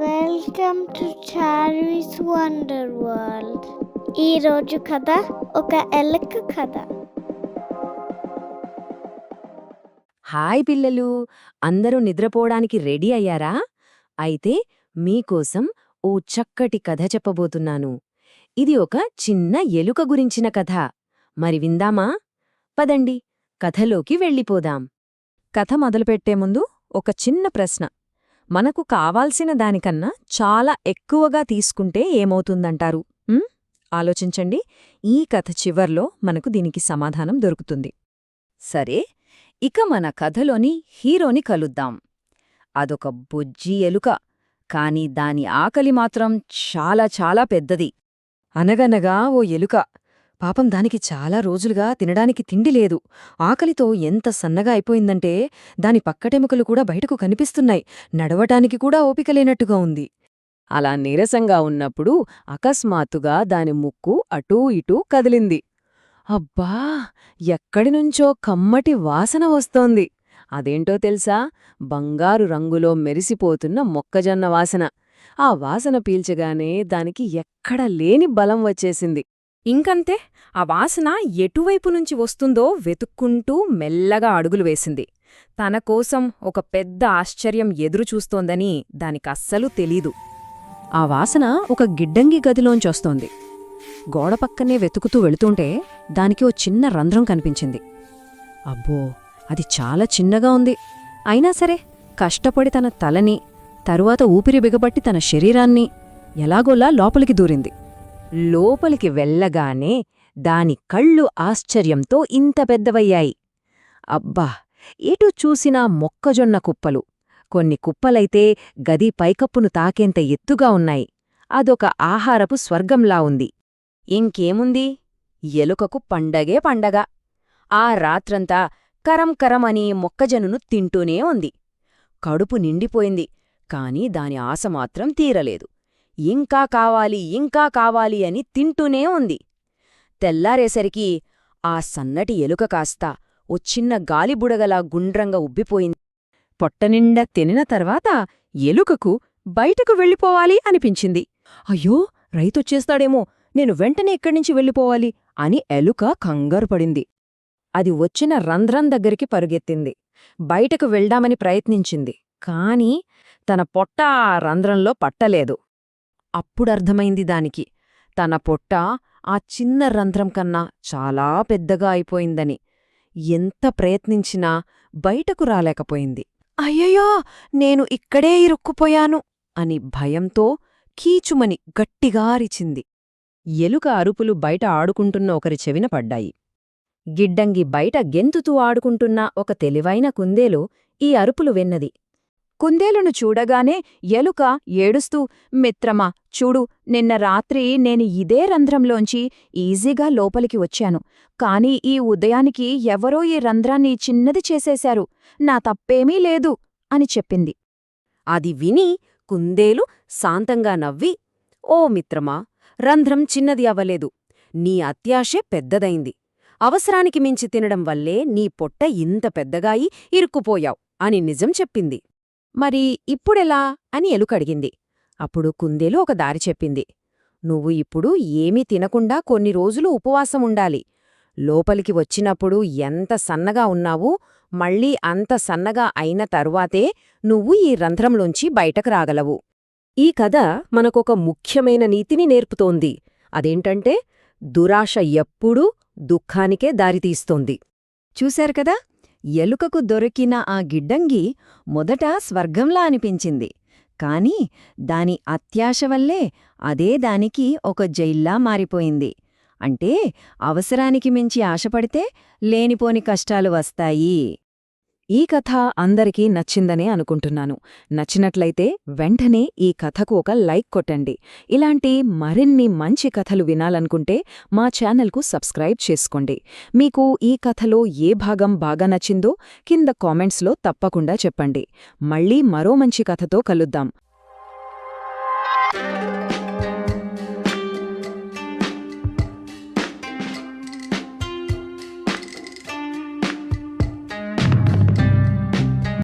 Welcome to Charvi's wonder world ఈరోజు కథ ఒక ఎలక కథ. హాయ్ పిల్లలు. అందరూ నిద్రపోవడానికి రెడీ అయ్యారా? అయితే మీకోసం ఓ చక్కటి కథ చెప్పబోతున్నాను. ఇది ఒక చిన్న ఎలుక గురించిన కథ. మరి విందామా? పదండి కథలోకి వెళ్ళిపోదాం. కథ మొదలుపెట్టే ముందు ఒక చిన్న ప్రశ్న. మనకు కావాల్సిన దానికన్నా చాలా ఎక్కువగా తీసుకుంటే ఏమవుతుందంటారు? ఆలోచించండి. ఈ కథ చివర్లో మనకు దీనికి సమాధానం దొరుకుతుంది. సరే ఇక మన కథలోని హీరోని కలుద్దాం. అదొక బుజ్జి ఎలుక కాని దాని ఆకలి మాత్రం చాలా చాలా పెద్దది. అనగనగా ఓ ఎలుక పాపం దానికి చాలా రోజులుగా తినడానికి తిండి లేదు. ఆకలితో ఎంత సన్నగా అయిపోయిందంటే దాని పక్కటెముకలు కూడా బయటకు కనిపిస్తున్నాయి. నడవటానికి కూడా ఓపిక లేనట్టుగా ఉంది. అలా నీరసంగా ఉన్నప్పుడు అకస్మాత్తుగా దాని ముక్కు అటూ ఇటూ కదిలింది. అబ్బా! ఎక్కడినుంచో కమ్మటి వాసన వస్తోంది. అదేంటో తెలుసా? బంగారు రంగులో మెరిసిపోతున్న మొక్కజొన్న వాసన. ఆ వాసన పీల్చగానే దానికి ఎక్కడ లేని బలం వచ్చేసింది. ఇంకంతే ఆ వాసన ఎటువైపు నుంచి వస్తుందో వెతుక్కుంటూ మెల్లగా అడుగులు వేసింది. తన కోసం ఒక పెద్ద ఆశ్చర్యం ఎదురుచూస్తోందని దానికస్సలు తెలీదు. ఆ వాసన ఒక గిడ్డంగి గదిలోంచొస్తోంది గోడ పక్కనే వెతుకుతూ వెళుతుంటే దానికి ఓ చిన్న రంధ్రం కనిపించింది. అబ్బో అది చాలా చిన్నగా ఉంది. అయినా సరే కష్టపడి తన తలని తరువాత ఊపిరి బిగబట్టి తన శరీరాన్ని ఎలాగోలా లోపలికి దూరింది. లోపలికి వెళ్ళగానే దాని కళ్ళు ఆశ్చర్యంతో ఇంత పెద్దవయ్యాయి. అబ్బా! ఎటు చూసినా మొక్కజొన్న కుప్పలు. కొన్ని కుప్పలైతే గది పైకప్పును తాకేంత ఎత్తుగా ఉన్నాయి. అదొక ఆహారపు స్వర్గంలా ఉంది. ఇంకేముంది? ఎలుకకు పండగే పండగ. ఆ రాత్రంతా కరం కరమని మొక్కజనును తింటూనే ఉంది. కడుపు నిండిపోయింది కాని దాని ఆశ మాత్రం తీరలేదు. ఇంకా కావాలి ఇంకా కావాలి అని తింటూనే ఉంది. తెల్లారేసరికి ఆ సన్నటి ఎలుక కాస్త ఓ చిన్న గాలిబుడగలా గుండ్రంగా ఉబ్బిపోయింది. పొట్టనిండా తినిన తర్వాత ఎలుకకు బయటకు వెళ్ళిపోవాలి అనిపించింది. అయ్యో రైతొచ్చేస్తాడేమో నేను వెంటనే ఇక్కడ్నుంచి వెళ్ళిపోవాలి అని ఎలుక కంగారుపడింది అది వచ్చిన రంధ్రం దగ్గరికి పరుగెత్తింది. బయటకు వెళ్దామని ప్రయత్నించింది. కాని తన పొట్ట ఆ రంధ్రంలో పట్టలేదు. అప్పుడర్థమైంది దానికి. తన పొట్ట ఆ చిన్న రంధ్రం కన్నా చాలా పెద్దగా అయిపోయిందని. ఎంత ప్రయత్నించినా బయటకు రాలేకపోయింది. అయ్యయ్యో! నేను ఇక్కడే ఇరుక్కుపోయాను అని భయంతో కీచుమని గట్టిగా అరిచింది. ఎలుక అరుపులు బయట ఆడుకుంటున్న ఒకరి చెవిన పడ్డాయి. గిడ్డంగి బయట గెంతుతూ ఆడుకుంటున్న ఒక తెలివైన కుందేలు ఈ అరుపులు వెన్నది. కుందేలును చూడగానే ఎలుక ఏడుస్తూ మిత్రమా చూడు నిన్న రాత్రి నేను ఇదే రంధ్రంలోంచి ఈజీగా లోపలికి వచ్చాను. కాని ఈ ఉదయానికి ఎవరో ఈ రంధ్రాన్ని చిన్నది చేసేశారు. నా తప్పేమీ లేదు అని చెప్పింది. అది విని కుందేలు శాంతంగా నవ్వి ఓ మిత్రమా రంధ్రం చిన్నది అవ్వలేదు. నీ అత్యాశే పెద్దదైంది. అవసరానికి మించి తినడం వల్లే నీ పొట్ట ఇంత పెద్దగాయి ఇరుక్కుపోయావ్ అని నిజం చెప్పింది. మరి ఇప్పుడెలా? అని ఎలుకడిగింది. అప్పుడు కుందేలు ఒక దారి చెప్పింది. నువ్వు ఇప్పుడు ఏమీ తినకుండా కొన్ని రోజులు ఉపవాసం ఉండాలి లోపలికి వచ్చినప్పుడు ఎంత సన్నగా ఉన్నావో మళ్ళీ అంత సన్నగా అయిన తరువాతే నువ్వు ఈ రంధ్రంలోంచి బయటకు రాగలవు. ఈ కథ మనకొక ముఖ్యమైన నీతిని నేర్పుతోంది. అదేంటంటే దురాశ ఎప్పుడూ దుఃఖానికే దారితీస్తోంది. చూశారు కదా? ఎలుకకు దొరికిన ఆ గిడ్డంగి మొదట స్వర్గంలా అనిపించింది. కాని దాని అత్యాశ వల్లే అదే దానికి ఒక జైల్లా మారిపోయింది. అంటే అవసరానికి మించి ఆశపడితే లేనిపోని కష్టాలు వస్తాయి. ఈ కథ అందరికీ నచ్చిందనే అనుకుంటున్నాను. నచ్చినట్లయితే వెంటనే ఈ కథకు ఒక లైక్ కొట్టండి. ఇలాంటి మరిన్ని మంచి కథలు వినాలనుకుంటే మా ఛానల్కు సబ్స్క్రైబ్ చేసుకోండి. మీకు ఈ కథలో ఏ భాగం బాగా నచ్చిందో కింద కామెంట్స్లో తప్పకుండా చెప్పండి. మళ్ళీ మరో మంచి కథతో కలుద్దాం.